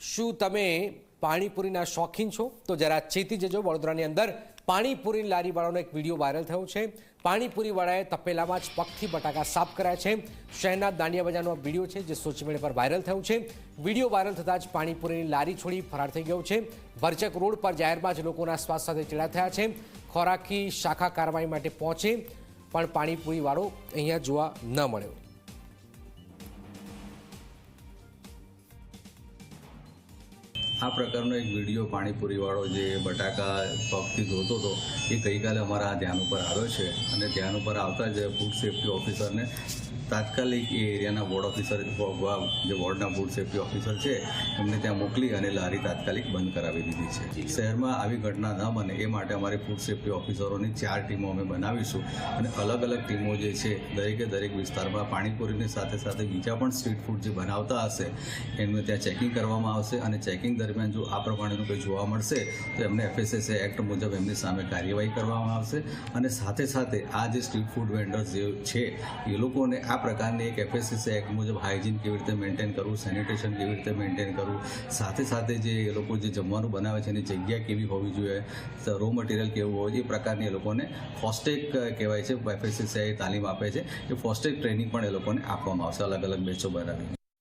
શું તમે પાણીપુરીના શોખીન છો? તો જરા ચેતી જજો વડોદરાની અંદર. પાણીપુરી લારીવાળાનો એક વીડિયો વાયરલ થયો છે. પાણીપુરીવાળાએ તપેલામાં જ પગથી બટાકા સાફ કર્યા છે. શહેરના દાંડિયા બજારનો વીડિયો છે જે સોશિયલ મીડિયા પર વાયરલ થયું છે. વીડિયો વાયરલ થતાં જ પાણીપુરીની લારી છોડી ફરાર થઈ ગયો છે. ભરચક રોડ પર જાહેરમાં જ લોકોના શ્વાસ સાથે ચેડા થયા છે. ખોરાકી શાખા કાર્યવાહી માટે પહોંચે, પણ પાણીપુરીવાળો અહીંયા જોવા ન મળ્યો. આ પ્રકારનો એક વીડિયો પાણીપુરીવાળો જે બટાકા પગથી ધોતો હતો, એ ગઈકાલે અમારા આ ધ્યાન ઉપર આવ્યો છે. અને ધ્યાન ઉપર આવતા જ ફૂડ સેફ્ટી ઓફિસરને તાત્કાલિક એ એરિયાના વોર્ડ ઓફિસર જે વોર્ડના ફૂડ સેફ્ટી ઓફિસર છે એમને ત્યાં મોકલી અને લારી તાત્કાલિક બંધ કરાવી દીધી છે. શહેરમાં આવી ઘટના ન બને એ માટે અમારી ફૂડ સેફ્ટી ઓફિસરોની ચાર ટીમો અમે બનાવીશું અને અલગ અલગ ટીમો જે છે દરેકે દરેક વિસ્તારમાં પાણીપુરીની સાથે સાથે બીજા પણ સ્ટ્રીટ ફૂડ જે બનાવતા હશે એમને ત્યાં ચેકિંગ કરવામાં આવશે અને ચેકિંગ દરમિયાન જો આ પ્રમાણેનું કંઈ જોવા મળશે તો એમને એફએસએસએ એક્ટ મુજબ એમની સામે કાર્યવાહી કરવામાં આવશે અને સાથે સાથે આ જે સ્ટ્રીટ ફૂડ વેન્ડર્સ જે છે એ લોકોને આ પ્રકારની એક એફએસએસએ એક્ટ મુજબ હાઇજીન કેવી રીતે મેન્ટેન કરવું સેનિટેશન કેવી રીતે મેન્ટેન કરવું, સાથે સાથે જે એ લોકો જે જમવાનું બનાવે છે, એની જગ્યા કેવી હોવી જોઈએ રો મટીરિયલ કેવું હોય, એ પ્રકારની એ લોકોને ફોસ્ટેક કહેવાય છે એફએસસીસીઆઈ તાલીમ આપે છે, એ ફોસ્ટેક ટ્રેનિંગ પણ એ લોકોને આપવામાં આવશે, અલગ અલગ બેચો બનાવીને.